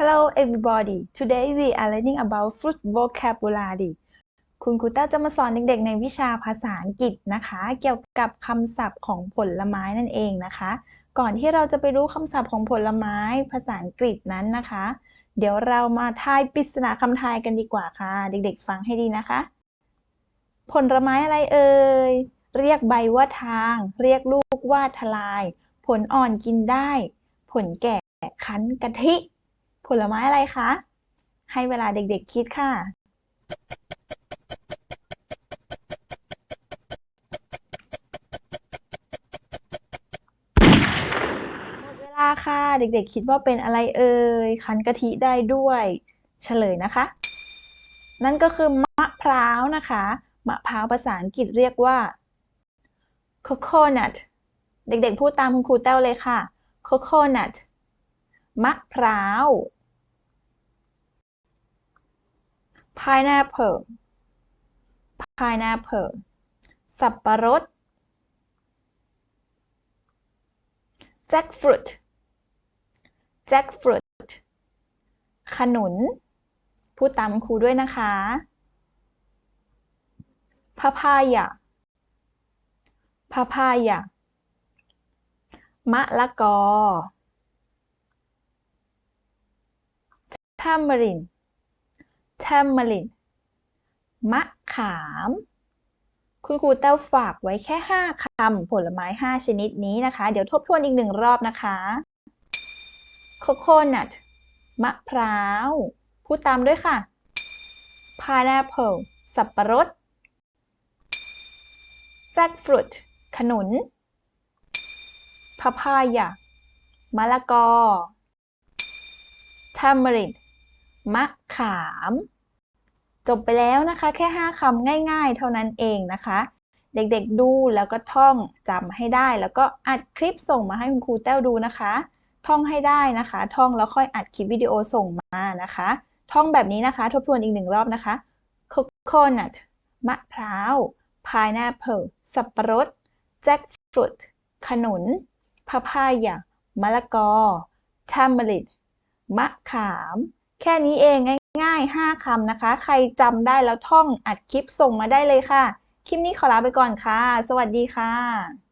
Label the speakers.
Speaker 1: Hello everybody. Today we are learning about fruit vocabulary. คุณครูต้าจะมาสอนเด็กๆ ในวิชาภาษาอังกฤษนะคะ เกี่ยวกับคำศัพท์ของผลไม้นั่นเองนะคะ ก่อนที่เราจะไปรู้คำศัพท์ของผลไม้ภาษาอังกฤษนั้นนะคะ เดี๋ยวเรามาทายปริศนาคำทายกันดีกว่าค่ะ เด็กๆ ฟังให้ดีนะคะ ผลไม้อะไรเอ่ย เรียกใบว่าทาง เรียกลูกว่าทลาย ผลอ่อนกินได้ ผลแก่คั้นกะทิ ผลไม้อะไรคะ ให้เวลาเด็กๆคิดค่ะ หมดเวลาค่ะ เด็กๆคิดว่าเป็นอะไรเอ่ย คั้นกะทิได้ด้วย เฉลยนะคะ นั่นก็คือมะพร้าวนะคะ มะพร้าวภาษาอังกฤษเรียกว่า coconut เด็กๆพูดตามคุณครูแต้วเลยค่ะ coconut มะพร้าว pineapple pineapple สับปะรด jackfruit jackfruit ขนุน พูดตามครูด้วยนะคะ papaya papaya มะละกอ tamarind tamarind มะขาม คุณครูแต้วฝากไว้แค่ 5 คำ ผลไม้ 5 ชนิดนี้นะคะ เดี๋ยวทบทวนอีกหนึ่งรอบนะคะ coconut มะพร้าว พูดตามด้วยค่ะ pineapple สับปะรด jackfruit ขนุน papaya มะละกอ tamarind มะขาม จบไปแล้วนะคะ แค่ 5คำง่ายๆ เท่านั้นเองนะคะ เด็กๆดูแล้วก็ท่องจำให้ได้ แล้วก็อัดคลิปส่งมาให้คุณครูแต้วดูนะคะ ท่องให้ได้นะคะ ท่องแล้วค่อยอัดคลิปวิดีโอส่งมานะคะ ท่องแบบนี้นะคะ ทบทวนอีกหนึ่งรอบนะคะ coconut มะพร้าว pineapple สับปะรด jackfruit ขนุน papaya มะละกอ tamarind มะขาม แค่นี้เองง่ายๆ 5 คำนะคะ ใครจำได้แล้วท่องอัดคลิปส่งมาได้เลยค่ะ คลิปนี้ขอลาไปก่อนค่ะ สวัสดีค่ะ